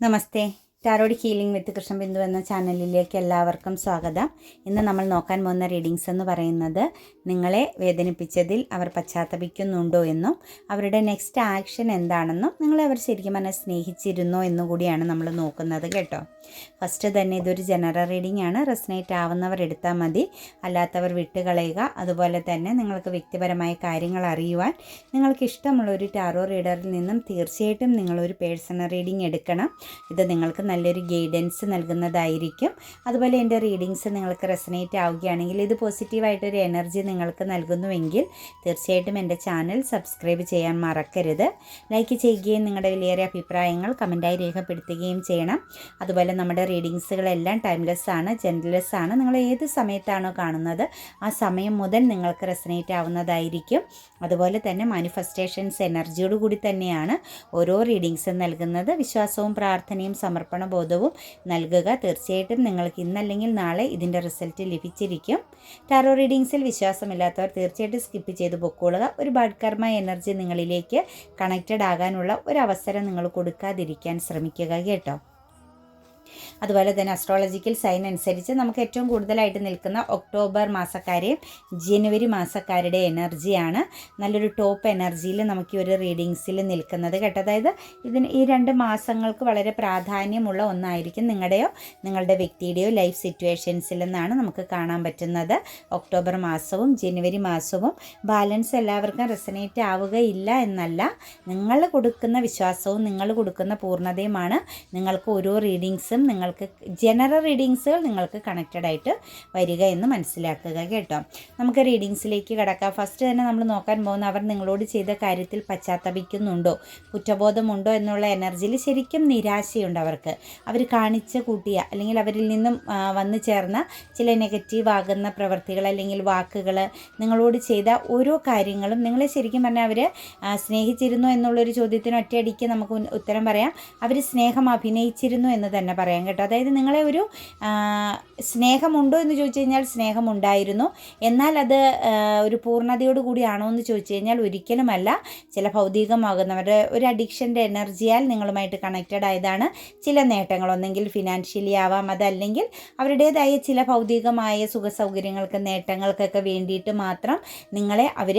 नमस्ते। Tarot healing വിത്ത് കൃഷ്ണബിന്ദു എന്ന ചാനലിലേക്ക് എല്ലാവർക്കും സ്വാഗതം. ഇന്ന് നമ്മൾ നോക്കാൻ പോകുന്ന റീഡിങ്സ് എന്ന് പറയുന്നത് നിങ്ങളെ വേദനിപ്പിച്ചതിൽ അവർ പശ്ചാത്തപിക്കുന്നുണ്ടോ എന്നും അവരുടെ നെക്സ്റ്റ് ആക്ഷൻ എന്താണെന്നും നിങ്ങളെ അവർ ശരിക്കും പറഞ്ഞാൽ സ്നേഹിച്ചിരുന്നോ എന്നും കൂടിയാണ് നമ്മൾ നോക്കുന്നത് കേട്ടോ. ഫസ്റ്റ് തന്നെ ഇതൊരു ജനറൽ റീഡിംഗ് ആണ്. റെസനേറ്റ് ആവുന്നവർ എടുത്താൽ മതി. അല്ലാത്തവർ വിട്ടുകളയുക. അതുപോലെ തന്നെ നിങ്ങൾക്ക് വ്യക്തിപരമായ കാര്യങ്ങൾ അറിയുവാൻ നിങ്ങൾക്ക് ഇഷ്ടമുള്ള ഒരു ടാറോ റീഡറിൽ നിന്നും തീർച്ചയായിട്ടും നിങ്ങളൊരു പേഴ്സണൽ റീഡിംഗ് എടുക്കണം. ഇത് നിങ്ങൾക്ക് നല്ലൊരു ഗൈഡൻസ് നൽകുന്നതായിരിക്കും. അതുപോലെ എന്റെ റീഡിങ്സ് നിങ്ങൾക്ക് റെസനേറ്റ് ആവുകയാണെങ്കിൽ ഇത് പോസിറ്റീവായിട്ടൊരു എനർജി നിങ്ങൾക്ക് നൽകുന്നുവെങ്കിൽ തീർച്ചയായിട്ടും എന്റെ ചാനൽ സബ്സ്ക്രൈബ് ചെയ്യാൻ മറക്കരുത്. ലൈക്ക് ചെയ്യുകയും നിങ്ങളുടെ വിലയേറിയ അഭിപ്രായങ്ങൾ കമന്റായി രേഖപ്പെടുത്തുകയും ചെയ്യണം. അതുപോലെ നമ്മുടെ റീഡിങ്സുകളെല്ലാം ടൈംലെസ് ആണ് ജെന്റ്ലെസ് ആണ്. നിങ്ങൾ ഏത് സമയത്താണോ കാണുന്നത് ആ സമയം മുതൽ നിങ്ങൾക്ക് റെസനേറ്റ് ആവുന്നതായിരിക്കും. അതുപോലെ തന്നെ മാനിഫെസ്റ്റേഷൻസ് എനർജിയോട് കൂടി തന്നെയാണ് ഓരോ റീഡിങ്സും നൽകുന്നത്. വിശ്വാസവും പ്രാർത്ഥനയും സമർപ്പണ ബോധവും നൽകുക. തീർച്ചയായിട്ടും നിങ്ങൾക്ക് ഇന്നല്ലെങ്കിൽ നാളെ ഇതിന്റെ റിസൾട്ട് ലഭിച്ചിരിക്കും. ടാറോ റീഡിങ്സിൽ വിശ്വാസമില്ലാത്തവർ തീർച്ചയായിട്ടും സ്കിപ്പ് ചെയ്ത് പൊക്കോളുക. ഒരു ബാഡ് കർമ്മ എനർജി നിങ്ങളിലേക്ക് കണക്റ്റഡ് ആകാനുള്ള ഒരു അവസരം നിങ്ങൾ കൊടുക്കാതിരിക്കാൻ ശ്രമിക്കുക കേട്ടോ. അതുപോലെ തന്നെ അസ്ട്രോളജിക്കൽ സൈൻ അനുസരിച്ച് നമുക്ക് ഏറ്റവും കൂടുതലായിട്ട് നിൽക്കുന്ന ഒക്ടോബർ മാസക്കാരെയും ജനുവരി മാസക്കാരുടെ എനർജിയാണ് നല്ലൊരു ടോപ്പ് എനർജിയിൽ നമുക്ക് ഈ ഒരു റീഡിങ്സിൽ നിൽക്കുന്നത് കേട്ടോ. അതായത് ഇതിന് ഈ രണ്ട് മാസങ്ങൾക്ക് വളരെ പ്രാധാന്യമുള്ള ഒന്നായിരിക്കും നിങ്ങളുടെയോ നിങ്ങളുടെ വ്യക്തിയുടെയോ ലൈഫ് സിറ്റുവേഷൻസിൽ നിന്നാണ് നമുക്ക് കാണാൻ പറ്റുന്നത്. ഒക്ടോബർ മാസവും ജനുവരി മാസവും ബാലൻസ് എല്ലാവർക്കും റെസനേറ്റ് ആവുകയില്ല എന്നല്ല. നിങ്ങൾ കൊടുക്കുന്ന വിശ്വാസവും നിങ്ങൾ കൊടുക്കുന്ന പൂർണതയുമാണ്. നിങ്ങൾക്ക് ഓരോ റീഡിങ്സും നിങ്ങൾക്ക് ജനറൽ റീഡിങ്സുകൾ നിങ്ങൾക്ക് കണക്റ്റഡ് ആയിട്ട് വരിക എന്ന് മനസ്സിലാക്കുക കേട്ടോ. നമുക്ക് റീഡിങ്സിലേക്ക് കിടക്കാം. ഫസ്റ്റ് തന്നെ നമ്മൾ നോക്കാൻ പോകുന്ന അവർ നിങ്ങളോട് ചെയ്ത കാര്യത്തിൽ പശ്ചാത്തപിക്കുന്നുണ്ടോ? കുറ്റബോധമുണ്ടോ എന്നുള്ള എനർജിയിൽ ശരിക്കും നിരാശയുണ്ട് അവർക്ക്. അവർ കാണിച്ച കൂട്ടിയ അല്ലെങ്കിൽ അവരിൽ നിന്നും വന്നു ചേർന്ന ചില നെഗറ്റീവ് ആകുന്ന പ്രവൃത്തികൾ അല്ലെങ്കിൽ വാക്കുകൾ നിങ്ങളോട് ചെയ്ത ഓരോ കാര്യങ്ങളും നിങ്ങളെ ശരിക്കും പറഞ്ഞാൽ അവർ സ്നേഹിച്ചിരുന്നു എന്നുള്ളൊരു ചോദ്യത്തിന് ഒറ്റയടിക്ക് നമുക്ക് ഉത്തരം പറയാം. അവർ സ്നേഹം അഭിനയിച്ചിരുന്നു എന്ന് തന്നെ പറയാം കേട്ടോ. അതായത് നിങ്ങളെ ഒരു സ്നേഹമുണ്ടോ എന്ന് ചോദിച്ചു കഴിഞ്ഞാൽ സ്നേഹമുണ്ടായിരുന്നു. എന്നാൽ അത് ഒരു പൂർണതയോട് കൂടിയാണോ എന്ന് ചോദിച്ചു കഴിഞ്ഞാൽ ഒരിക്കലുമല്ല. ചില ഭൗതികമാകുന്നവരുടെ ഒരു അഡിക്ഷന്റെ എനർജിയാൽ നിങ്ങളുമായിട്ട് കണക്റ്റഡ് ആയതാണ് ചില നേട്ടങ്ങൾ. ഒന്നെങ്കിൽ ഫിനാൻഷ്യലി ആവാം അതല്ലെങ്കിൽ അവരുടേതായ ചില ഭൗതികമായ സുഖ സൗകര്യങ്ങൾക്ക് നേട്ടങ്ങൾക്കൊക്കെ വേണ്ടിയിട്ട് മാത്രം നിങ്ങളെ അവർ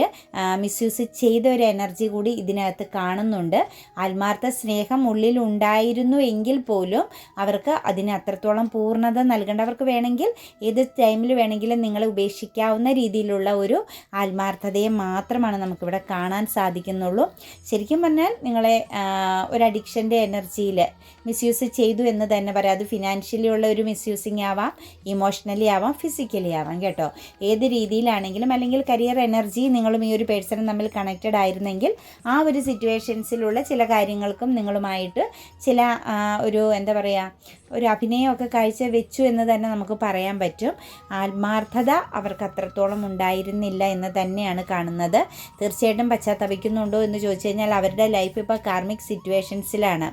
മിസ്യൂസ് ചെയ്ത ഒരു എനർജി കൂടി ഇതിനകത്ത് കാണുന്നുണ്ട്. ആത്മാർത്ഥ സ്നേഹം ഉള്ളിൽ ഉണ്ടായിരുന്നു എങ്കിൽ പോലും അവർക്ക് അതിന് അത്രത്തോളം പൂർണത നൽകേണ്ടവർക്ക് വേണമെങ്കിൽ ഏത് ടൈമിൽ വേണമെങ്കിലും നിങ്ങളെ ഉപേക്ഷിക്കാവുന്ന രീതിയിലുള്ള ഒരു ആത്മാർത്ഥതയെ മാത്രമാണ് നമുക്കിവിടെ കാണാൻ സാധിക്കുന്നുള്ളൂ. ശരിക്കും പറഞ്ഞാൽ നിങ്ങളെ ഒരു അഡിക്ഷന്റെ എനർജിയിൽ മിസ്യൂസ് ചെയ്തു എന്ന് തന്നെ പറയാം. അത് ഫിനാൻഷ്യലി ഉള്ള ഒരു മിസ്യൂസിങ് ആവാം ഇമോഷണലി ആവാം ഫിസിക്കലി ആവാം കേട്ടോ. ഏത് രീതിയിലാണെങ്കിലും അല്ലെങ്കിൽ കരിയർ എനർജി നിങ്ങളും ഈ ഒരു പേഴ്സണും തമ്മിൽ കണക്റ്റഡ് ആയിരുന്നെങ്കിൽ ആ ഒരു സിറ്റുവേഷൻസിലുള്ള ചില കാര്യങ്ങൾക്കും നിങ്ങളുമായിട്ട് ചില ഒരു എന്താ പറയുക ഒരു അഭിനയമൊക്കെ കാഴ്ച വെച്ചു എന്ന് തന്നെ നമുക്ക് പറയാൻ പറ്റും. ആത്മാർത്ഥത അവർക്ക് അത്രത്തോളം ഉണ്ടായിരുന്നില്ല എന്ന് തന്നെയാണ് കാണുന്നത്. തീർച്ചയായിട്ടും പശ്ചാത്തപിക്കുന്നുണ്ടോ എന്ന് ചോദിച്ചു കഴിഞ്ഞാൽ അവരുടെ ലൈഫ് ഇപ്പോൾ കാർമിക് സിറ്റുവേഷൻസിലാണ്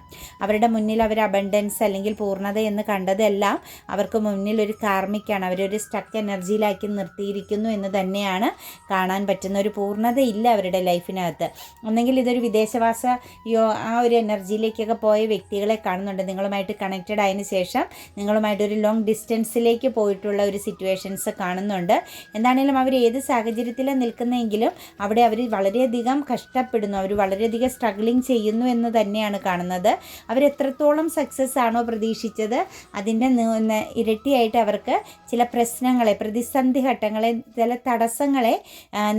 അവരുടെ മുന്നിൽ അവർ അബണ്ടൻസ് അല്ലെങ്കിൽ പൂർണത എന്ന് കണ്ടതെല്ലാം അവർക്ക് മുന്നിൽ ഒരു കാർമിക്കാണ് അവരൊരു സ്റ്റക്ക് എനർജിയിലാക്കി നിർത്തിയിരിക്കുന്നു എന്ന് തന്നെയാണ് കാണാൻ പറ്റുന്ന ഒരു പൂർണത ഇല്ല അവരുടെ ലൈഫിനകത്ത് ഒന്നെങ്കിൽ ഇതൊരു വിദേശവാസ യോ ആ ഒരു എനർജിയിലേക്കൊക്കെ പോയ വ്യക്തികളെ കാണുന്നുണ്ട്. നിങ്ങളുമായിട്ട് കണക്റ്റഡ് ആയതിനു ശേഷം നിങ്ങളുമായിട്ട് ഒരു ലോങ് ഡിസ്റ്റൻസിലേക്ക് പോയിട്ടുള്ള ഒരു സിറ്റുവേഷൻസ് കാണുന്നുണ്ട്. എന്താണെങ്കിലും അവർ ഏത് സാഹചര്യത്തിലും നിൽക്കുന്നെങ്കിലും അവിടെ അവർ വളരെയധികം കഷ്ടപ്പെടുന്നു. അവർ വളരെയധികം സ്ട്രഗ്ലിങ് ചെയ്യുന്നു എന്ന് തന്നെയാണ് കാണുന്നത്. അവരെത്രത്തോളം സക്സസ് ആണോ പ്രതീക്ഷിച്ചത് അതിന്റെ ഇരട്ടിയായിട്ട് അവർക്ക് ചില പ്രശ്നങ്ങളെ പ്രതിസന്ധി ഘട്ടങ്ങളെ ചില തടസ്സങ്ങളെ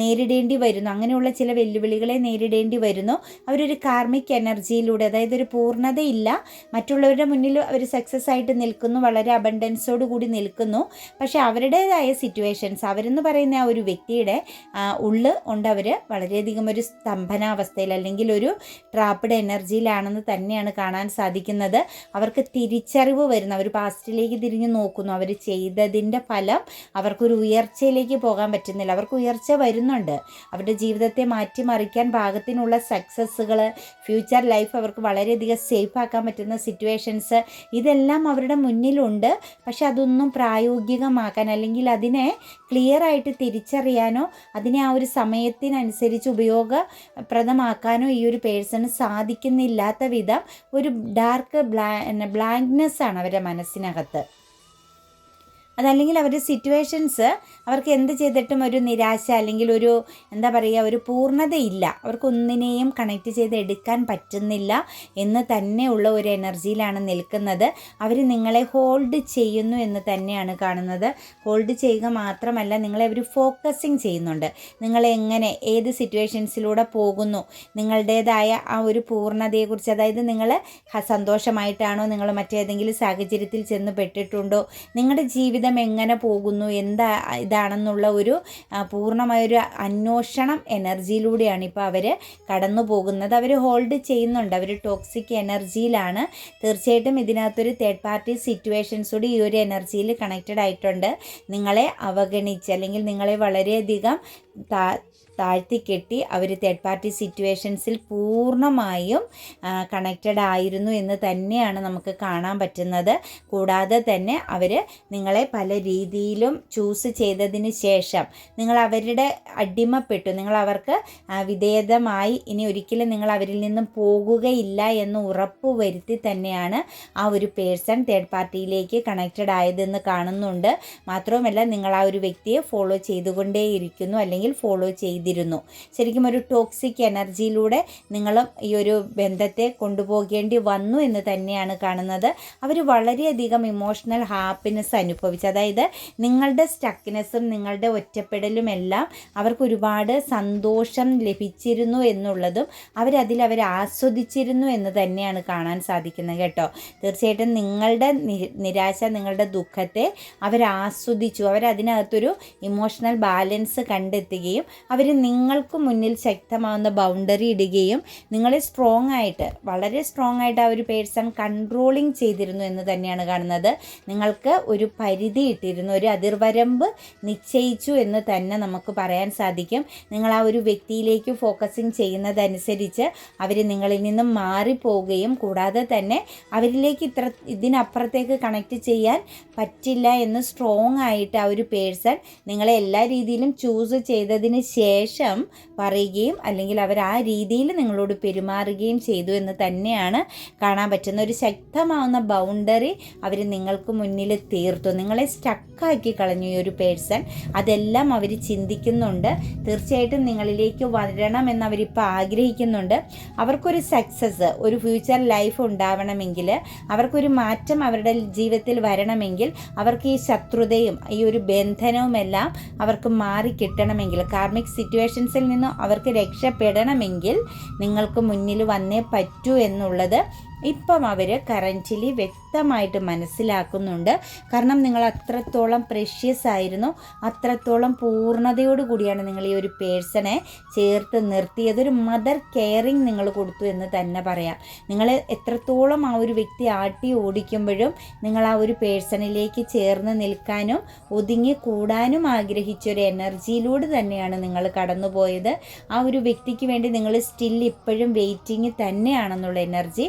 നേരിടേണ്ടി വരുന്നു. അങ്ങനെയുള്ള ചില വെല്ലുവിളികളെ നേരിടേണ്ടി വരുന്നു. അവരൊരു കാർമിക് എനർജിയിലൂടെ അതായത് ഒരു പൂർണതയില്ല മറ്റുള്ളവരുടെ മുന്നിൽ അവർ സക്സസ് ആയിട്ട് നിൽക്കുന്നു വളരെ അബണ്ടൻസോട് കൂടി നിൽക്കുന്നു. പക്ഷേ അവരുടേതായ സിറ്റുവേഷൻസ് അവരെന്ന് പറയുന്ന ആ ഒരു വ്യക്തിയുടെ ഉള്ള് കൊണ്ട് അവർ വളരെയധികം ഒരു സ്തംഭനാവസ്ഥയിൽ അല്ലെങ്കിൽ ഒരു ട്രാപ്പിഡ് എനർജിയിലാണെന്ന് തന്നെയാണ് കാണാൻ സാധിക്കുന്നത്. അവർക്ക് തിരിച്ചറിവ് വരുന്നു. അവർ പാസ്റ്റിലേക്ക് തിരിഞ്ഞു നോക്കുന്നു. അവർ ചെയ്തതിന്റെ ഫലം അവർക്കൊരു ഉയർച്ചയിലേക്ക് പോകാൻ പറ്റുന്നില്ല. അവർക്ക് ഉയർച്ച വരുന്നുണ്ട്. അവരുടെ ജീവിതത്തെ മാറ്റിമറിക്കാൻ പാകത്തിനുള്ള സക്സസ്സുകൾ ഫ്യൂച്ചർ ലൈഫ് അവർക്ക് വളരെയധികം സേഫ് ആക്കാൻ പറ്റുന്ന സിറ്റുവേഷൻസ് ഇതെല്ലാം അവരുടെ മുന്നിലുണ്ട്. പക്ഷെ അതൊന്നും പ്രായോഗികമാക്കാൻ അല്ലെങ്കിൽ അതിനെ ക്ലിയർ ആയിട്ട് തിരിച്ചറിയാനോ അതിനെ ആ ഒരു സമയത്തിനനുസരിച്ച് ഉപയോഗപ്രദമാക്കാനോ ഈ ഒരു പേഴ്സണ് സാധിക്കുന്നില്ലാത്ത വിധം ഒരു ഡാർക്ക് ഡാർക്ക് ബ്ലാ ബ്ലാങ്ക്നെസ് ആണ് അവരുടെ മനസ്സിനകത്ത്. അതല്ലെങ്കിൽ അവരുടെ സിറ്റുവേഷൻസ് അവർക്ക് എന്ത് ചെയ്തിട്ടും ഒരു നിരാശ അല്ലെങ്കിൽ ഒരു എന്താ പറയുക ഒരു പൂർണതയില്ല. അവർക്കൊന്നിനെയും കണക്ട് ചെയ്ത് എടുക്കാൻ പറ്റുന്നില്ല എന്ന് തന്നെയുള്ള ഒരു എനർജിയിലാണ് നിൽക്കുന്നത്. അവർ നിങ്ങളെ ഹോൾഡ് ചെയ്യുന്നു എന്ന് തന്നെയാണ് കാണുന്നത്. ഹോൾഡ് ചെയ്യുക മാത്രമല്ല നിങ്ങളെ അവർ ഫോക്കസിങ് ചെയ്യുന്നുണ്ട്. നിങ്ങളെങ്ങനെ ഏത് സിറ്റുവേഷൻസിലൂടെ പോകുന്നു നിങ്ങളുടേതായ ആ ഒരു പൂർണതയെക്കുറിച്ച് അതായത് നിങ്ങൾ സന്തോഷമായിട്ടാണോ നിങ്ങൾ മറ്റേതെങ്കിലും സാഹചര്യത്തിൽ ചെന്ന് പെട്ടിട്ടുണ്ടോ നിങ്ങളുടെ ജീവിതം എങ്ങനെ പോകുന്നു എന്താ ഇതാണെന്നുള്ള ഒരു പൂർണമായൊരു അന്വേഷണം എനർജിയിലൂടെയാണ് ഇപ്പോൾ അവർ കടന്നു പോകുന്നത്. അവർ ഹോൾഡ് ചെയ്യുന്നുണ്ട്. അവർ ടോക്സിക് എനർജിയിലാണ്. തീർച്ചയായിട്ടും ഇതിനകത്തൊരു തേർഡ് പാർട്ടി സിറ്റുവേഷൻസ് കൂടി ഈ ഒരു എനർജിയിൽ കണക്റ്റഡ് ആയിട്ടുണ്ട്. നിങ്ങളെ അവഗണിച്ച് അല്ലെങ്കിൽ നിങ്ങളെ വളരെയധികം താഴ്ത്തിക്കെട്ടി അവർ തേർഡ് പാർട്ടി സിറ്റുവേഷൻസിൽ പൂർണമായും കണക്റ്റഡ് ആയിരുന്നു എന്ന് തന്നെയാണ് നമുക്ക് കാണാൻ പറ്റുന്നത്. കൂടാതെ തന്നെ അവർ നിങ്ങളെ പല രീതിയിലും ചൂസ് ചെയ്തതിന് ശേഷം നിങ്ങൾ അവരുടെ അടിമപ്പെട്ടു. നിങ്ങൾ അവർക്ക് വിധേയതമായി ഇനി ഒരിക്കലും നിങ്ങൾ അവരിൽ നിന്നും പോകുകയില്ല എന്ന് ഉറപ്പ് വരുത്തി തന്നെയാണ് ആ ഒരു പേഴ്സൺ തേർഡ് പാർട്ടിയിലേക്ക് കണക്റ്റഡ് ആയതെന്ന് കാണുന്നുണ്ട്. മാത്രവുമല്ല നിങ്ങൾ ആ ഒരു വ്യക്തിയെ ഫോളോ ചെയ്തുകൊണ്ടേയിരിക്കുന്നു അല്ലെങ്കിൽ ഫോളോ ചെയ്ത് ചെയ്തിരുന്നു. ശരിക്കും ഒരു ടോക്സിക് എനർജിയിലൂടെ നിങ്ങളും ഈ ഒരു ബന്ധത്തെ കൊണ്ടുപോകേണ്ടി വന്നു എന്ന് തന്നെയാണ് കാണുന്നത്. അവർ വളരെയധികം ഇമോഷണൽ ഹാപ്പിനെസ് അനുഭവിച്ചു. അതായത് നിങ്ങളുടെ സ്റ്റക്നെസ്സും നിങ്ങളുടെ ഒറ്റപ്പെടലും എല്ലാം അവർക്ക് ഒരുപാട് സന്തോഷം ലഭിച്ചിരുന്നു എന്നുള്ളതും അവരതിൽ അവർ ആസ്വദിച്ചിരുന്നു എന്ന് തന്നെയാണ് കാണാൻ സാധിക്കുന്നത് കേട്ടോ. തീർച്ചയായിട്ടും നിങ്ങളുടെ നിരാശ നിങ്ങളുടെ ദുഃഖത്തെ അവർ ആസ്വദിച്ചു. അവരതിനകത്തൊരു ഇമോഷണൽ ബാലൻസ് കണ്ടെത്തുകയും അവർ നിങ്ങൾക്ക് മുന്നിൽ ശക്തമാവുന്ന ബൗണ്ടറി ഇടുകയും നിങ്ങളെ സ്ട്രോങ് ആയിട്ട് വളരെ സ്ട്രോങ് ആയിട്ട് ആ ഒരു പേഴ്സൺ കൺട്രോളിങ് ചെയ്തിരുന്നു എന്ന് തന്നെയാണ് കാണുന്നത്. നിങ്ങൾക്ക് ഒരു പരിധി ഇട്ടിരുന്നു ഒരു അതിർവരമ്പ് നിശ്ചയിച്ചു എന്ന് തന്നെ നമുക്ക് പറയാൻ സാധിക്കും. നിങ്ങൾ ആ ഒരു വ്യക്തിയിലേക്ക് ഫോക്കസിങ് ചെയ്യുന്നതനുസരിച്ച് അവർ നിങ്ങളിൽ നിന്നും മാറിപ്പോവുകയും കൂടാതെ തന്നെ അവരിലേക്ക് ഇത്ര ഇതിനപ്പുറത്തേക്ക് കണക്ട് ചെയ്യാൻ പറ്റില്ല എന്ന് സ്ട്രോങ് ആയിട്ട് ആ ഒരു പേഴ്സൺ നിങ്ങളെ എല്ലാ രീതിയിലും ചൂസ് ചെയ്തതിന് ശേഷം ശേഷം പറയുകയും അല്ലെങ്കിൽ അവർ ആ രീതിയിൽ നിങ്ങളോട് പെരുമാറുകയും ചെയ്തു എന്ന് തന്നെയാണ് കാണാൻ പറ്റുന്ന ഒരു ശക്തമാവുന്ന ബൗണ്ടറി അവർ നിങ്ങൾക്ക് മുന്നിൽ തീർത്തു. നിങ്ങളെ സ്റ്റക്കാക്കി കളഞ്ഞു ഈ ഒരു പേഴ്സൺ. അതെല്ലാം അവർ ചിന്തിക്കുന്നുണ്ട്. തീർച്ചയായിട്ടും നിങ്ങളിലേക്ക് വരണമെന്ന് അവരിപ്പോൾ ആഗ്രഹിക്കുന്നുണ്ട്. അവർക്കൊരു സക്സസ് ഒരു ഫ്യൂച്ചർ ലൈഫ് ഉണ്ടാവണമെങ്കിൽ അവർക്കൊരു മാറ്റം അവരുടെ ജീവിതത്തിൽ വരണമെങ്കിൽ അവർക്ക് ഈ ശത്രുതയും ഈ ഒരു ബന്ധനവുമെല്ലാം അവർക്ക് മാറി കിട്ടണമെങ്കിൽ കാർമിക് സിറ്റുവേഷൻ സിറ്റുവേഷൻസിൽ നിന്നും അവർക്ക് രക്ഷപ്പെടണമെങ്കിൽ നിങ്ങൾക്ക് മുന്നിൽ വന്നേ പറ്റൂ എന്നുള്ളത് ഇപ്പം അവർ കറന്റിലി വ്യക്തമായിട്ട് മനസ്സിലാക്കുന്നുണ്ട്. കാരണം നിങ്ങൾ അത്രത്തോളം പ്രഷ്യസ് ആയിരുന്നു. അത്രത്തോളം പൂർണതയോട് കൂടിയാണ് നിങ്ങൾ ഈ ഒരു പേഴ്സണെ ചേർത്ത് നിർത്തിയത്. ഒരു മദർ കെയറിങ് നിങ്ങൾ കൊടുത്തു എന്ന് തന്നെ പറയാം. നിങ്ങൾ എത്രത്തോളം ആ ഒരു വ്യക്തി ആട്ടി ഓടിക്കുമ്പോഴും നിങ്ങൾ ആ ഒരു പേഴ്സണിലേക്ക് ചേർന്ന് നിൽക്കാനും ഒതുങ്ങി കൂടാനും ആഗ്രഹിച്ച ഒരു എനർജിയിലൂടെ തന്നെയാണ് നിങ്ങൾ കടന്നുപോയത്. ആ ഒരു വ്യക്തിക്ക് വേണ്ടി നിങ്ങൾ സ്റ്റിൽ ഇപ്പോഴും വെയിറ്റിംഗ് തന്നെയാണെന്നുള്ള എനർജി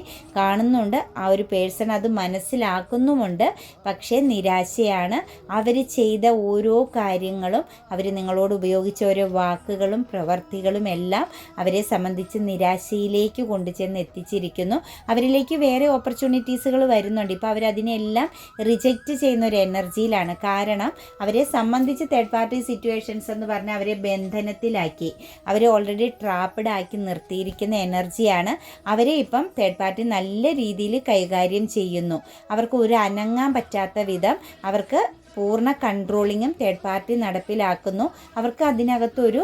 കാണുന്നുണ്ട്. ആ ഒരു പേഴ്സൺ അത് മനസ്സിലാക്കുന്നുമുണ്ട്. പക്ഷേ നിരാശയാണ്. അവർ ചെയ്ത ഓരോ കാര്യങ്ങളും അവർ നിങ്ങളോട് ഉപയോഗിച്ച ഓരോ വാക്കുകളും പ്രവർത്തികളും എല്ലാം അവരെ സംബന്ധിച്ച് നിരാശയിലേക്ക് കൊണ്ടുചെന്ന് എത്തിച്ചിരിക്കുന്നു. അവരിലേക്ക് വേറെ ഓപ്പർച്യൂണിറ്റീസുകൾ വരുന്നുണ്ട്. ഇപ്പോൾ അവരതിനെല്ലാം റിജക്റ്റ് ചെയ്യുന്ന ഒരു എനർജിയിലാണ്. കാരണം അവരെ സംബന്ധിച്ച് തേർഡ് പാർട്ടി സിറ്റുവേഷൻസ് എന്ന് പറഞ്ഞാൽ അവരെ ബന്ധനത്തിലാക്കി അവരെ ഓൾറെഡി ട്രാപ്പഡ് ആക്കി നിർത്തിയിരിക്കുന്ന എനർജിയാണ്. അവരെ ഇപ്പം തേർഡ് പാർട്ടി നല്ല നല്ല രീതിയിൽ കൈകാര്യം ചെയ്യുന്നു. അവർക്ക് ഒരു അനങ്ങാൻ പറ്റാത്ത വിധം അവർക്ക് പൂർണ കൺട്രോളിങ്ങും തേർഡ് പാർട്ടി നടപ്പിലാക്കുന്നു. അവർക്ക് അതിനകത്തൊരു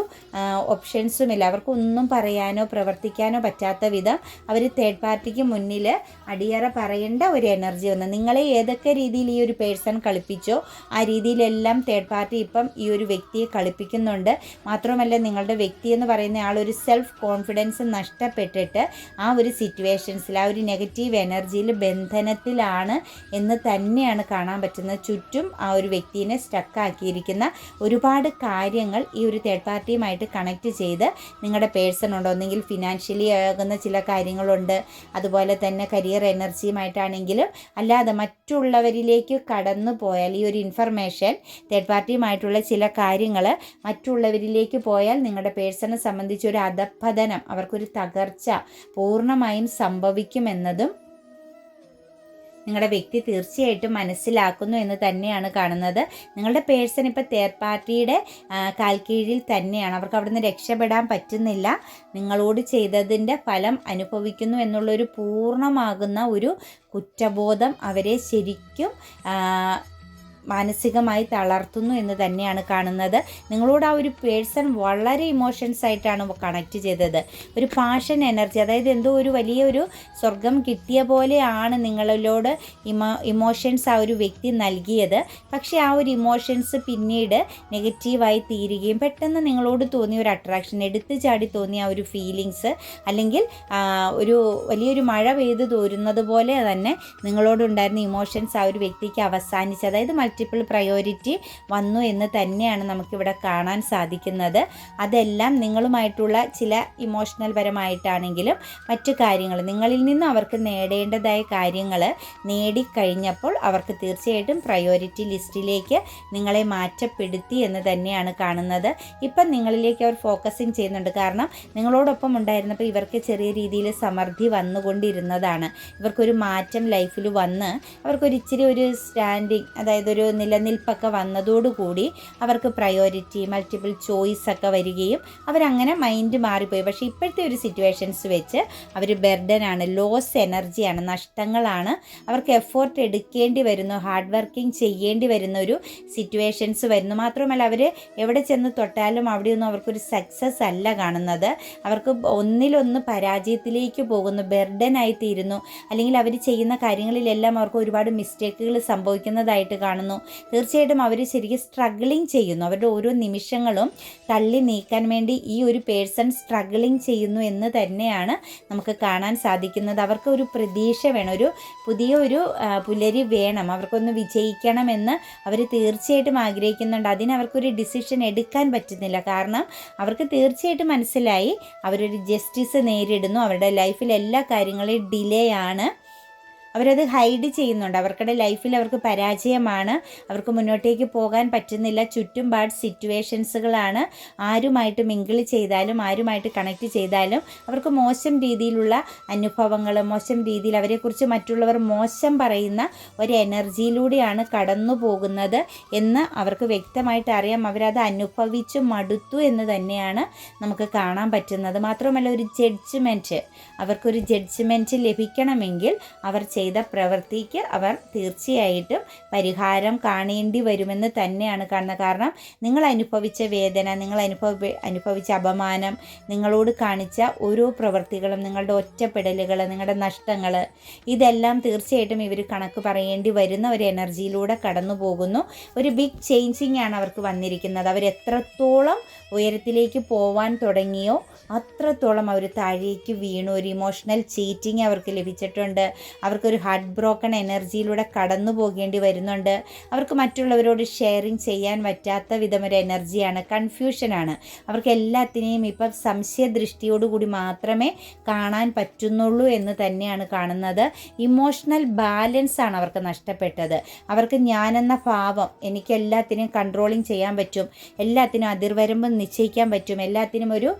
ഓപ്ഷൻസുമില്ല അവർക്കൊന്നും പറയാനോ പ്രവർത്തിക്കാനോ പറ്റാത്ത വിധം അവർ തേർഡ് പാർട്ടിക്ക് മുന്നിൽ അടിയറ പറയേണ്ട ഒരു എനർജി വന്നു. നിങ്ങളെ ഏതൊക്കെ രീതിയിൽ ഈ ഒരു പേഴ്സൺ കളിപ്പിച്ചോ ആ രീതിയിലെല്ലാം തേർഡ് പാർട്ടി ഇപ്പം ഈ ഒരു വ്യക്തിയെ കളിപ്പിക്കുന്നുണ്ട്. മാത്രമല്ല നിങ്ങളുടെ വ്യക്തി എന്ന് പറയുന്ന ആളൊരു സെൽഫ് കോൺഫിഡൻസ് നഷ്ടപ്പെട്ടിട്ട് ആ ഒരു സിറ്റുവേഷൻസിൽ ആ ഒരു നെഗറ്റീവ് എനർജിയിൽ ബന്ധനത്തിലാണ് എന്ന് തന്നെയാണ് കാണാൻ പറ്റുന്നത്. ചുറ്റും ആ ഒരു ഒരു വ്യക്തിയെ സ്റ്റക്കാക്കിയിരിക്കുന്ന ഒരുപാട് കാര്യങ്ങൾ ഈ ഒരു തേർഡ് പാർട്ടിയുമായിട്ട് കണക്ട് ചെയ്ത് നിങ്ങളുടെ പേഴ്സൺ ഉണ്ടോ? ഒന്നെങ്കിൽ ഫിനാൻഷ്യലി ആകുന്ന ചില കാര്യങ്ങളുണ്ട്. അതുപോലെ തന്നെ കരിയർ എനർജിയുമായിട്ടാണെങ്കിലും അല്ലാതെ മറ്റുള്ളവരിലേക്ക് കടന്നു പോയാൽ ഈ ഒരു ഇൻഫർമേഷൻ തേർഡ് പാർട്ടിയുമായിട്ടുള്ള ചില കാര്യങ്ങൾ മറ്റുള്ളവരിലേക്ക് പോയാൽ നിങ്ങളുടെ പേഴ്സണെ സംബന്ധിച്ച് ഒരു അധപ്പതനം അവർക്കൊരു തകർച്ച പൂർണമായും സംഭവിക്കുമെന്നതും നിങ്ങളുടെ വ്യക്തി തീർച്ചയായിട്ടും മനസ്സിലാക്കുന്നു എന്ന് തന്നെയാണ് കാണുന്നത്. നിങ്ങളുടെ പേഴ്സൺ ഇപ്പോൾ തേർഡ് പാർട്ടിയുടെ കാൽക്കീഴിൽ തന്നെയാണ്. അവർക്ക് അവിടുന്ന് രക്ഷപ്പെടാൻ പറ്റുന്നില്ല. നിങ്ങളോട് ചെയ്തതിന്റെ ഫലം അനുഭവിക്കുന്നു എന്നുള്ളൊരു പൂർണമാകുന്ന ഒരു കുറ്റബോധം അവരെ ശരിക്കും മാനസികമായി തളർത്തുന്നു എന്ന് തന്നെയാണ് കാണുന്നത്. നിങ്ങളോട് ആ ഒരു പേഴ്സൺ വളരെ ഇമോഷൻസ് ആയിട്ടാണ് കണക്ട് ചെയ്തത്. ഒരു പാഷൻ എനർജി അതായത് എന്തോ ഒരു വലിയൊരു സ്വർഗം കിട്ടിയ പോലെയാണ് നിങ്ങളിലോട് ഇമോ ഇമോഷൻസ് ആ ഒരു വ്യക്തി നൽകിയത്. പക്ഷേ ആ ഒരു ഇമോഷൻസ് പിന്നീട് നെഗറ്റീവായി തീരുകയും പെട്ടെന്ന് നിങ്ങളോട് തോന്നിയ ഒരു അട്രാക്ഷൻ എടുത്തു ചാടി തോന്നിയ ആ ഒരു ഫീലിങ്സ് അല്ലെങ്കിൽ ഒരു വലിയൊരു മഴ പെയ്ത് തോരുന്നത് പോലെ തന്നെ നിങ്ങളോടുണ്ടായിരുന്ന ഇമോഷൻസ് ആ ഒരു വ്യക്തിക്ക് അവസാനിച്ച് അതായത് മൾട്ടിപ്പിൾ പ്രയോറിറ്റി വന്നു എന്ന് തന്നെയാണ് നമുക്കിവിടെ കാണാൻ സാധിക്കുന്നത്. അതെല്ലാം നിങ്ങളുമായിട്ടുള്ള ചില ഇമോഷണൽ പരമായിട്ടാണെങ്കിലും മറ്റു കാര്യങ്ങൾ നിങ്ങളിൽ നിന്ന് അവർക്ക് നേടേണ്ടതായ കാര്യങ്ങൾ നേടിക്കഴിഞ്ഞപ്പോൾ അവർക്ക് തീർച്ചയായിട്ടും പ്രയോറിറ്റി ലിസ്റ്റിലേക്ക് നിങ്ങളെ മാറ്റപ്പെടുത്തി എന്ന് തന്നെയാണ് കാണുന്നത്. ഇപ്പം നിങ്ങളിലേക്ക് അവർ ഫോക്കസിങ് ചെയ്യുന്നുണ്ട്. കാരണം നിങ്ങളോടൊപ്പം ഉണ്ടായിരുന്നപ്പോൾ ഇവർക്ക് ചെറിയ രീതിയിൽ സമൃദ്ധി വന്നുകൊണ്ടിരുന്നതാണ്. ഇവർക്കൊരു മാറ്റം ലൈഫിൽ വന്ന് അവർക്കൊരു ഇച്ചിരി ഒരു സ്റ്റാൻഡിങ് അതായത് ഒരു ഒരു നിലനിൽപ്പൊക്കെ വന്നതോടുകൂടി അവർക്ക് പ്രയോറിറ്റി മൾട്ടിപ്പിൾ ചോയ്സ് ഒക്കെ വരികയും അവരങ്ങനെ മൈൻഡ് മാറിപ്പോയി. പക്ഷേ ഇപ്പോഴത്തെ ഒരു സിറ്റുവേഷൻസ് വെച്ച് അവർ ബെർഡനാണ് ലോസ് എനർജിയാണ് നഷ്ടങ്ങളാണ്. അവർക്ക് എഫോർട്ട് എടുക്കേണ്ടി വരുന്നു ഹാർഡ് വർക്കിംഗ് ചെയ്യേണ്ടി വരുന്ന ഒരു സിറ്റുവേഷൻസ് വരുന്നു. മാത്രമല്ല അവർ എവിടെ ചെന്ന് തൊട്ടാലും അവിടെയൊന്നും അവർക്കൊരു സക്സസ് അല്ല കാണുന്നത്. അവർക്ക് ഒന്നിലൊന്ന് പരാജയത്തിലേക്ക് പോകുന്നു ബെർഡനായി തീരുന്നു. അല്ലെങ്കിൽ അവർ ചെയ്യുന്ന കാര്യങ്ങളിലെല്ലാം അവർക്ക് ഒരുപാട് മിസ്റ്റേക്കുകൾ സംഭവിക്കുന്നതായിട്ട് കാണുന്നു. ചെയ്യുന്നു. തീർച്ചയായിട്ടും അവർ ശരിക്കും സ്ട്രഗിളിങ് ചെയ്യുന്നു. അവരുടെ ഓരോ നിമിഷങ്ങളും തള്ളി നീക്കാൻ വേണ്ടി ഈ ഒരു പേഴ്സൺ സ്ട്രഗിളിങ് ചെയ്യുന്നു എന്ന് തന്നെയാണ് നമുക്ക് കാണാൻ സാധിക്കുന്നത്. അവർക്ക് ഒരു പ്രതീക്ഷ വേണം ഒരു പുതിയ ഒരു പുലരി വേണം. അവർക്കൊന്ന് വിജയിക്കണമെന്ന് അവർ തീർച്ചയായിട്ടും ആഗ്രഹിക്കുന്നുണ്ട്. അതിന് അവർക്കൊരു ഡിസിഷൻ എടുക്കാൻ പറ്റുന്നില്ല. കാരണം അവർക്ക് തീർച്ചയായിട്ടും മനസ്സിലായി അവരൊരു ജസ്റ്റിസ് നേരിടുന്നു. അവരുടെ ലൈഫിൽ എല്ലാ കാര്യങ്ങളും ഡിലേ ആണ്. അവരത് ഹൈഡ് ചെയ്യുന്നുണ്ട്. അവർക്കുടെ ലൈഫിൽ അവർക്ക് പരാജയമാണ്. അവർക്ക് മുന്നോട്ടേക്ക് പോകാൻ പറ്റുന്നില്ല. ചുറ്റും ബാഡ് സിറ്റുവേഷൻസുകളാണ്. ആരുമായിട്ട് മിങ്കിൾ ചെയ്താലും ആരുമായിട്ട് കണക്ട് ചെയ്താലും അവർക്ക് മോശം രീതിയിലുള്ള അനുഭവങ്ങൾ മോശം രീതിയിൽ അവരെക്കുറിച്ച് മറ്റുള്ളവർ മോശം പറയുന്ന ഒരു എനർജിയിലൂടെയാണ് കടന്നു പോകുന്നത് എന്ന് അവർക്ക് വ്യക്തമായിട്ട് അറിയാം. അവരത് അനുഭവിച്ചു മടുത്തു എന്ന് തന്നെയാണ് നമുക്ക് കാണാൻ പറ്റുന്നത്. മാത്രമല്ല ഒരു ജഡ്ജ്മെന്റ് അവർക്കൊരു ജഡ്ജ്മെന്റ് ലഭിക്കണമെങ്കിൽ അവർ ചെയ്ത പ്രവൃത്തിക്ക് അവർ തീർച്ചയായിട്ടും പരിഹാരം കാണേണ്ടി വരുമെന്ന് തന്നെയാണ് കാണുന്നത്. കാരണം നിങ്ങൾ അനുഭവിച്ച വേദന നിങ്ങൾ അനുഭവ അനുഭവിച്ച അപമാനം നിങ്ങളോട് കാണിച്ച ഓരോ പ്രവൃത്തികളും നിങ്ങളുടെ ഒറ്റപ്പെടലുകൾ നിങ്ങളുടെ നഷ്ടങ്ങൾ ഇതെല്ലാം തീർച്ചയായിട്ടും ഇവർ കണക്ക് പറയേണ്ടി വരുന്ന ഒരു എനർജിയിലൂടെ കടന്നു പോകുന്നു. ഒരു ബിഗ് ചേഞ്ചിങ് ആണ് അവർക്ക് വന്നിരിക്കുന്നത്. അവർ എത്രത്തോളം ഉയരത്തിലേക്ക് പോവാൻ തുടങ്ങിയോ അത്രത്തോളം അവർ താഴേക്ക് വീണു. ഒരു ഇമോഷണൽ ചീറ്റിംഗ് അവർക്ക് ലഭിച്ചിട്ടുണ്ട്. അവർക്കൊരു ഹാർട്ട് ബ്രോക്കൺ എനർജിയിലൂടെ കടന്നു പോകേണ്ടി വരുന്നുണ്ട്. അവർക്ക് മറ്റുള്ളവരോട് ഷെയറിങ് ചെയ്യാൻ പറ്റാത്ത വിധം ഒരു എനർജിയാണ് കൺഫ്യൂഷനാണ് അവർക്ക് എല്ലാത്തിനെയും ഇപ്പം സംശയദൃഷ്ടിയോടുകൂടി മാത്രമേ കാണാൻ പറ്റുന്നുള്ളൂ എന്ന് തന്നെയാണ് കാണുന്നത്. ഇമോഷണൽ ബാലൻസ് ആണ് അവർക്ക് നഷ്ടപ്പെട്ടത്. അവർക്ക് ഞാനെന്ന ഭാവം എനിക്ക് എല്ലാത്തിനെയും കൺട്രോളിങ് ചെയ്യാൻ പറ്റും. എല്ലാത്തിനും അതിർവരമ്പ് നിശ്ചയിക്കാൻ പറ്റും. എല്ലാത്തിനും ഒരു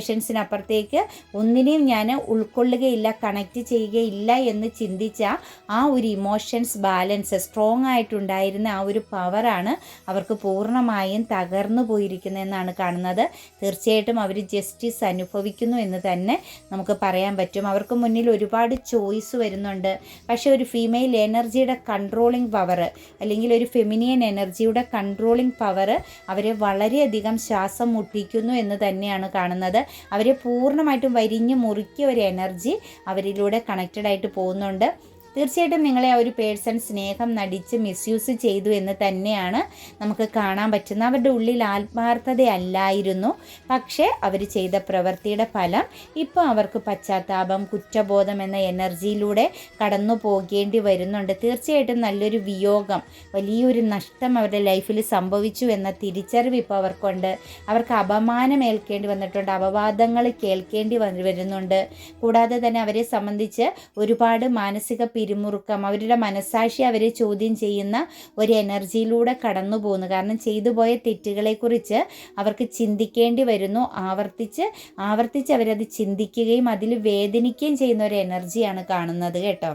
സിറ്റുവേഷൻസിനപ്പുറത്തേക്ക് ഒന്നിനെയും ഞാൻ ഉൾക്കൊള്ളുകയില്ല കണക്റ്റ് ചെയ്യുകയില്ല എന്ന് ചിന്തിച്ച ആ ഒരു ഇമോഷൻസ് ബാലൻസ് സ്ട്രോങ് ആയിട്ടുണ്ടായിരുന്ന ആ ഒരു പവറാണ് അവർക്ക് പൂർണമായും തകർന്നു പോയിരിക്കുന്നതെന്നാണ് കാണുന്നത്. തീർച്ചയായിട്ടും അവർ ജസ്റ്റിസ് അനുഭവിക്കുന്നു എന്ന് തന്നെ നമുക്ക് പറയാൻ പറ്റും. അവർക്ക് മുന്നിൽ ഒരുപാട് ചോയ്സ് വരുന്നുണ്ട്. പക്ഷേ ഒരു ഫീമെയിൽ എനർജിയുടെ കൺട്രോളിംഗ് പവർ അല്ലെങ്കിൽ ഒരു ഫെമിനിയൻ എനർജിയുടെ കൺട്രോളിംഗ് പവർ അവരെ വളരെയധികം ശ്വാസം മുട്ടിക്കുന്നു എന്ന് തന്നെയാണ് കാണുന്നത്. അവരെ പൂർണമായിട്ടും വരിഞ്ഞ് മുറുക്കിയ ഒരു എനർജി അവരിലൂടെ കണക്റ്റഡ് ആയിട്ട് പോകുന്നുണ്ട്. തീർച്ചയായിട്ടും നിങ്ങളെ ആ ഒരു പേഴ്സൺ സ്നേഹം നടിച്ച് മിസ്യൂസ് ചെയ്തു എന്ന് തന്നെയാണ് നമുക്ക് കാണാൻ പറ്റുന്നത്. അവരുടെ ഉള്ളിൽ ആത്മാർത്ഥതയല്ലായിരുന്നു. പക്ഷേ അവർ ചെയ്ത പ്രവൃത്തിയുടെ ഫലം ഇപ്പോൾ അവർക്ക് പശ്ചാത്താപം കുറ്റബോധം എന്ന എനർജിയിലൂടെ കടന്നു പോകേണ്ടി വരുന്നുണ്ട്. തീർച്ചയായിട്ടും നല്ലൊരു വിയോഗം വലിയൊരു നഷ്ടം അവരുടെ ലൈഫിൽ സംഭവിച്ചു എന്ന തിരിച്ചറിവ് ഇപ്പോൾ അവർക്കുണ്ട്. അവർക്ക് അപമാനം ഏൽക്കേണ്ടി വന്നിട്ടുണ്ട് അപവാദങ്ങൾ കേൾക്കേണ്ടി വരുന്നുണ്ട്. കൂടാതെ തന്നെ അവരെ സംബന്ധിച്ച് ഒരുപാട് മാനസിക പിരിമുറുക്കം അവരുടെ മനസാക്ഷി അവരെ ചോദ്യം ചെയ്യുന്ന ഒരു എനർജിയിലൂടെ കടന്നു പോകുന്നു കാരണം ചെയ്തു പോയ തെറ്റുകളെക്കുറിച്ച് അവർക്ക് ചിന്തിക്കേണ്ടി വരുന്നു. ആവർത്തിച്ച് ആവർത്തിച്ച് അവരത് ചിന്തിക്കുകയും അതിൽ വേദനിക്കുകയും ചെയ്യുന്ന ഒരു എനർജിയാണ് കാണുന്നത് കേട്ടോ.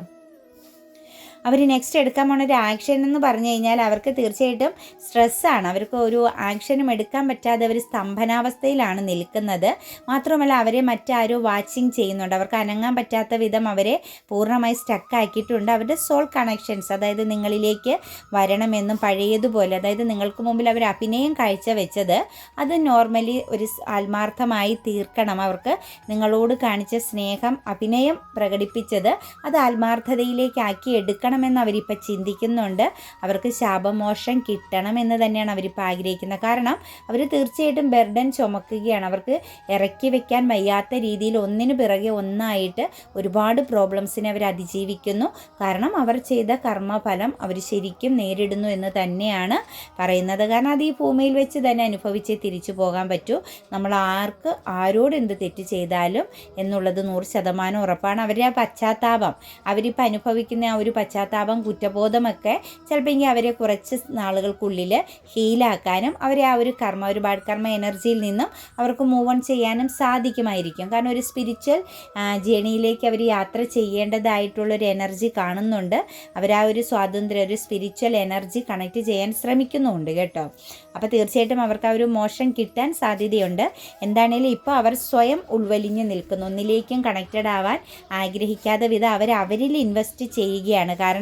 അവർ നെക്സ്റ്റ് എടുക്കാൻ പോണ ഒരു ആക്ഷൻ എന്ന് പറഞ്ഞു കഴിഞ്ഞാൽ അവർക്ക് തീർച്ചയായിട്ടും സ്ട്രെസ്സാണ് അവർക്ക് ഒരു ആക്ഷനും എടുക്കാൻ പറ്റാതെ അവർ സ്തംഭനാവസ്ഥയിലാണ് നിൽക്കുന്നത്. മാത്രമല്ല അവരെ മറ്റാരോ വാച്ചിങ് ചെയ്യുന്നുണ്ട്. അവർക്ക് അനങ്ങാൻ പറ്റാത്ത വിധം അവരെ പൂർണമായി സ്റ്റക്കാക്കിയിട്ടുണ്ട് അവരുടെ സോൾ കണക്ഷൻസ് അതായത് നിങ്ങളിലേക്ക് വരണമെന്നും പഴയതുപോലെ അതായത് നിങ്ങൾക്ക് മുമ്പിൽ അവർ അഭിനയം കാഴ്ചവെച്ചത് അത് നോർമലി ഒരു ആത്മാർത്ഥമായി തീർക്കണം. അവർക്ക് നിങ്ങളോട് കാണിച്ച സ്നേഹം അഭിനയം പ്രകടിപ്പിച്ചത് അത് ആത്മാർത്ഥതയിലേക്കാക്കി എടുക്കണമെന്ന് അവരിപ്പോൾ ചിന്തിക്കുന്നുണ്ട്. അവർക്ക് ശാപമോഷം കിട്ടണമെന്ന് തന്നെയാണ് അവരിപ്പോൾ ആഗ്രഹിക്കുന്നത്. കാരണം അവർ തീർച്ചയായിട്ടും ബെർഡൻ ചുമക്കുകയാണ്. അവർക്ക് ഇറക്കി വെക്കാൻ വയ്യാത്ത രീതിയിൽ ഒന്നിനു പിറകെ ഒന്നായിട്ട് ഒരുപാട് പ്രോബ്ലംസിനെ അവർ അതിജീവിക്കുന്നു. കാരണം അവർ ചെയ്ത കർമ്മഫലം അവർ ശരിക്കും നേരിടുന്നു എന്ന് തന്നെയാണ് പറയുന്നത്. കാരണം അത് ഈ ഭൂമിയിൽ വെച്ച് തന്നെ അനുഭവിച്ചേ തിരിച്ചു പോകാൻ പറ്റൂ. നമ്മൾ ആർക്ക് ആരോട് എന്ത് തെറ്റ് ചെയ്താലും എന്നുള്ളത് നൂറ് ശതമാനം ഉറപ്പാണ്. അവരുടെ ആ പശ്ചാത്താപം അവരിപ്പോൾ അനുഭവിക്കുന്ന ആ ഒരു പശ്ചാത്താപം കുറ്റബോധമൊക്കെ ചിലപ്പോൾ അവരെ കുറച്ച് നാളുകൾക്കുള്ളിൽ ഹീലാക്കാനും അവരെ ആ ഒരു കർമ്മ ഒരു ബാഡ് കർമ്മ എനർജിയിൽ നിന്നും അവർക്ക് മൂവ് ഓൺ ചെയ്യാനും സാധിക്കുമായിരിക്കും. കാരണം ഒരു സ്പിരിച്വൽ ജേണിയിലേക്ക് അവർ യാത്ര ചെയ്യേണ്ടതായിട്ടുള്ളൊരു എനർജി കാണുന്നുണ്ട്. അവർ ആ ഒരു സ്വാതന്ത്ര്യം ഒരു സ്പിരിച്വൽ എനർജി കണക്ട് ചെയ്യാൻ ശ്രമിക്കുന്നുണ്ട് കേട്ടോ. അപ്പോൾ തീർച്ചയായിട്ടും അവർക്ക് ആ ഒരു മോശം കിട്ടാൻ സാധ്യതയുണ്ട്. എന്താണേലും ഇപ്പോൾ അവർ സ്വയം ഉൾവലിഞ്ഞ് നിൽക്കുന്നു. ഒന്നിലേക്കും കണക്റ്റഡ് ആവാൻ ആഗ്രഹിക്കാതെ വിധം അവർ അവരിൽ ഇൻവെസ്റ്റ് ചെയ്യുകയാണ്. കാരണം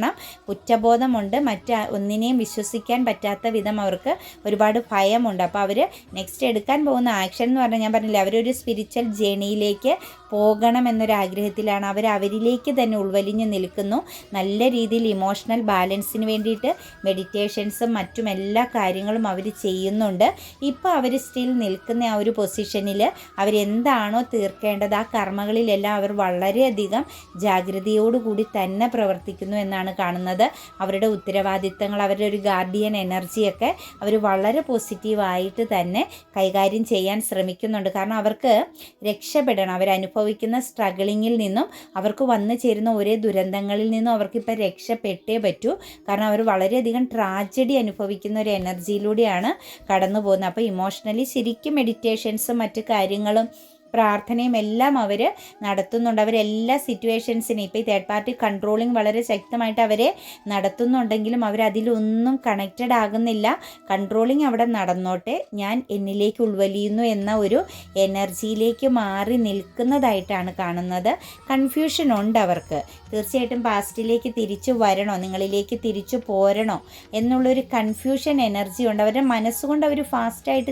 കുറ്റബോധമുണ്ട്. മറ്റ് ഒന്നിനെയും വിശ്വസിക്കാൻ പറ്റാത്ത വിധം അവർക്ക് ഒരുപാട് ഭയമുണ്ട്. അപ്പോൾ അവർ നെക്സ്റ്റ് എടുക്കാൻ പോകുന്ന ആക്ഷൻ എന്ന് പറഞ്ഞാൽ ഞാൻ പറഞ്ഞില്ലേ അവരൊരു സ്പിരിച്വൽ ജേണിയിലേക്ക് പോകണം എന്നൊരു ആഗ്രഹത്തിലാണ് അവർ അവരിലേക്ക് തന്നെ ഉൾവലിഞ്ഞ് നിൽക്കുന്നു. നല്ല രീതിയിൽ ഇമോഷണൽ ബാലൻസിന് വേണ്ടിയിട്ട് മെഡിറ്റേഷൻസും മറ്റും എല്ലാ കാര്യങ്ങളും അവർ ചെയ്യുന്നുണ്ട്. ഇപ്പോൾ അവർ സ്റ്റിൽ നിൽക്കുന്ന ആ ഒരു പൊസിഷനിൽ അവരെന്താണോ തീർക്കേണ്ടത് ആ കർമ്മകളിലെല്ലാം അവർ വളരെയധികം ജാഗ്രതയോടുകൂടി തന്നെ പ്രവർത്തിക്കുന്നു എന്നാണ് കാണുന്നത്. അവരുടെ ഉത്തരവാദിത്തങ്ങൾ അവരുടെ ഒരു ഗാർഡിയൻ എനർജിയൊക്കെ അവർ വളരെ പോസിറ്റീവായിട്ട് തന്നെ കൈകാര്യം ചെയ്യാൻ ശ്രമിക്കുന്നുണ്ട്. കാരണം അവർക്ക് രക്ഷപ്പെടണം. അവരനുഭവിക്കുന്ന സ്ട്രഗിളിങ്ങിൽ നിന്നും അവർക്ക് വന്നു ചേരുന്ന ഒരേ ദുരന്തങ്ങളിൽ നിന്നും അവർക്കിപ്പോൾ രക്ഷപ്പെട്ടേ പറ്റൂ. കാരണം അവർ വളരെയധികം ട്രാജഡി അനുഭവിക്കുന്ന ഒരു എനർജിയിലൂടെയാണ് കടന്നു പോകുന്നത് അപ്പോൾ ഇമോഷണലി ശരിക്കും മെഡിറ്റേഷൻസും മറ്റു കാര്യങ്ങളും പ്രാർത്ഥനയും എല്ലാം അവർ നടത്തുന്നുണ്ട്. അവരെല്ലാ സിറ്റുവേഷൻസിനെയും ഇപ്പോൾ ഈ തേർഡ് പാർട്ടി കൺട്രോളിങ് വളരെ ശക്തമായിട്ട് അവരെ നടത്തുന്നുണ്ടെങ്കിലും അവരതിലൊന്നും കണക്റ്റഡ് ആകുന്നില്ല. കൺട്രോളിങ് അവിടെ നടന്നോട്ടെ. ഞാൻ എന്നിലേക്ക് ഉൾവലിയുന്നു എന്ന ഒരു എനർജിയിലേക്ക് മാറി നിൽക്കുന്നതായിട്ടാണ് കാണുന്നത്. കൺഫ്യൂഷൻ ഉണ്ട് അവർക്ക്. തീർച്ചയായിട്ടും പാസ്റ്റിലേക്ക് തിരിച്ചു വരണോ? നിങ്ങളിലേക്ക് തിരിച്ചു പോരണോ? എന്നുള്ളൊരു കൺഫ്യൂഷൻ എനർജി ഉണ്ട്. അവരുടെ മനസ്സുകൊണ്ട് അവർ ഫാസ്റ്റായിട്ട്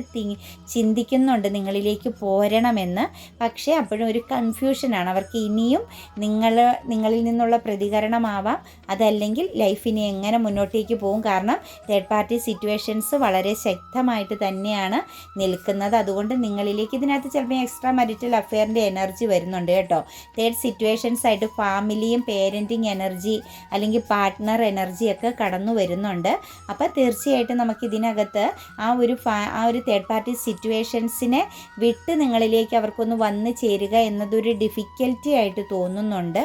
ചിന്തിക്കുന്നുണ്ട് നിങ്ങളിലേക്ക് പോരണമെന്ന്. പക്ഷേ അപ്പോഴും ഒരു കൺഫ്യൂഷനാണ് അവർക്ക് ഇനിയും നിങ്ങൾ നിങ്ങളിൽ നിന്നുള്ള പ്രതികരണമാവാം. അതല്ലെങ്കിൽ ലൈഫിനെ എങ്ങനെ മുന്നോട്ടേക്ക് പോകും? കാരണം തേർഡ് പാർട്ടി സിറ്റുവേഷൻസ് വളരെ ശക്തമായിട്ട് തന്നെയാണ് നിൽക്കുന്നത്. അതുകൊണ്ട് നിങ്ങളിലേക്ക് ഇതിനകത്ത് ചിലപ്പോൾ എക്സ്ട്രാ മരിറ്റൽ അഫെയറിന്റെ എനർജി വരുന്നുണ്ട് കേട്ടോ. തേർഡ് സിറ്റുവേഷൻസ് ആയിട്ട് ഫാമിലിയും പേരന്റിങ് എനർജി അല്ലെങ്കിൽ പാർട്ട്ണർ എനർജിയൊക്കെ കടന്നു വരുന്നുണ്ട്. അപ്പോൾ തീർച്ചയായിട്ടും നമുക്ക് ഇതിനകത്ത് ആ ഒരു ആ ഒരു തേർഡ് പാർട്ടി സിറ്റുവേഷൻസിനെ വിട്ട് നിങ്ങളിലേക്ക് അവർക്കൊന്ന് വന്നു ചേരുക എന്നതൊരു ഡിഫിക്കൽറ്റി ആയിട്ട് തോന്നുന്നുണ്ട്.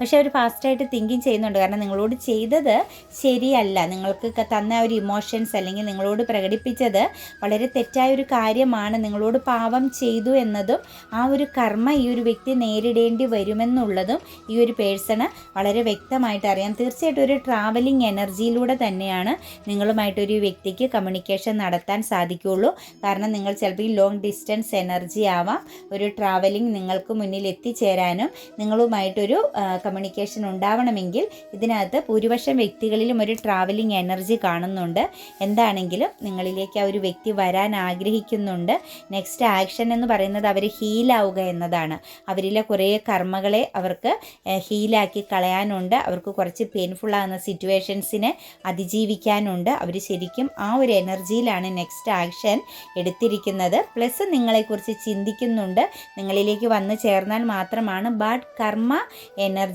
പക്ഷെ അവർ ഫാസ്റ്റായിട്ട് തിങ്കിങ് ചെയ്യുന്നുണ്ട്. കാരണം നിങ്ങളോട് ചെയ്തത് ശരിയല്ല. നിങ്ങൾക്ക് തന്ന ഒരു ഇമോഷൻസ് അല്ലെങ്കിൽ നിങ്ങളോട് പ്രകടിപ്പിച്ചത് വളരെ തെറ്റായ ഒരു കാര്യമാണ്. നിങ്ങളോട് പാവം ചെയ്തു എന്നതും ആ ഒരു കർമ്മ ഈ ഒരു വ്യക്തി നേരിടേണ്ടി വരുമെന്നുള്ളതും ഈ ഒരു പേഴ്സണ് വളരെ വ്യക്തമായിട്ട് അറിയാം. തീർച്ചയായിട്ടും ഒരു ട്രാവലിംഗ് എനർജിയിലൂടെ തന്നെയാണ് നിങ്ങളുമായിട്ടൊരു വ്യക്തിക്ക് കമ്മ്യൂണിക്കേഷൻ നടത്താൻ സാധിക്കുകയുള്ളൂ. കാരണം നിങ്ങൾ ചിലപ്പോൾ ഈ ലോങ് ഡിസ്റ്റൻസ് എനർജി ആവാം. ഒരു ട്രാവലിംഗ് നിങ്ങൾക്ക് മുന്നിൽ എത്തിച്ചേരാനും നിങ്ങളുമായിട്ടൊരു കമ്മ്യൂണിക്കേഷൻ ഉണ്ടാവണമെങ്കിൽ ഇതിനകത്ത് ഭൂരിപക്ഷം വ്യക്തികളിലും ഒരു ട്രാവലിംഗ് എനർജി കാണുന്നുണ്ട്. എന്താണെങ്കിലും നിങ്ങളിലേക്ക് ആ ഒരു വ്യക്തി വരാൻ ആഗ്രഹിക്കുന്നുണ്ട്. നെക്സ്റ്റ് ആക്ഷൻ എന്ന് പറയുന്നത് അവർ ഹീലാവുക എന്നതാണ്. അവരിലെ കുറേ കർമ്മകളെ അവർക്ക് ഹീലാക്കി കളയാനുണ്ട്. അവർക്ക് കുറച്ച് പെയിൻഫുൾ ആകുന്ന സിറ്റുവേഷൻസിനെ അതിജീവിക്കാനുണ്ട്. അവർ ശരിക്കും ആ ഒരു എനർജിയിലാണ് നെക്സ്റ്റ് ആക്ഷൻ എടുത്തിരിക്കുന്നത്. പ്ലസ് നിങ്ങളെക്കുറിച്ച് ചിന്തിക്കുന്നുണ്ട്. നിങ്ങളിലേക്ക് വന്നു ചേർന്നാൽ മാത്രമാണ് ബാഡ് കർമ്മ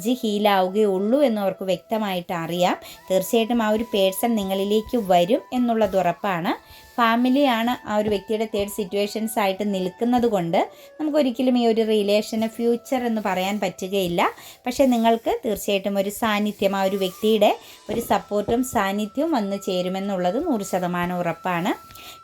എനർജി ഹീലാവുകയുള്ളൂ എന്ന് അവർക്ക് വ്യക്തമായിട്ട് അറിയാം തീർച്ചയായിട്ടും ആ ഒരു പേഴ്സൺ നിങ്ങളിലേക്ക് വരും എന്നുള്ളത് ഉറപ്പാണ്. ഫാമിലിയാണ് ആ ഒരു വ്യക്തിയുടെ തേർഡ് സിറ്റുവേഷൻസ് ആയിട്ട് നിൽക്കുന്നത് കൊണ്ട് നമുക്കൊരിക്കലും ഈ ഒരു റിലേഷന് ഫ്യൂച്ചർ എന്ന് പറയാൻ പറ്റുകയില്ല. പക്ഷേ നിങ്ങൾക്ക് തീർച്ചയായിട്ടും ഒരു സാന്നിധ്യം ആ ഒരു വ്യക്തിയുടെ ഒരു സപ്പോർട്ടും സാന്നിധ്യവും വന്നു ചേരുമെന്നുള്ളത് നൂറ് ശതമാനം ഉറപ്പാണ്.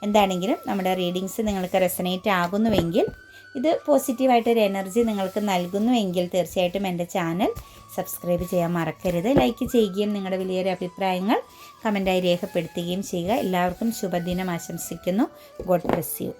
എന്താണെങ്കിലും നമ്മുടെ റീഡിങ്സ് നിങ്ങൾക്ക് റെസനേറ്റ് ആകുന്നുവെങ്കിൽ ഇത് പോസിറ്റീവായിട്ടൊരു എനർജി നിങ്ങൾക്ക് നൽകുന്നുവെങ്കിൽ തീർച്ചയായിട്ടും എന്റെ ചാനൽ സബ്സ്ക്രൈബ് ചെയ്യാൻ മറക്കരുത്. ലൈക്ക് ചെയ്യുകയും നിങ്ങളുടെ വലിയൊരു അഭിപ്രായങ്ങൾ കമന്റായി രേഖപ്പെടുത്തുകയും ചെയ്യുക. എല്ലാവർക്കും ശുഭദിനം ആശംസിക്കുന്നു. God bless you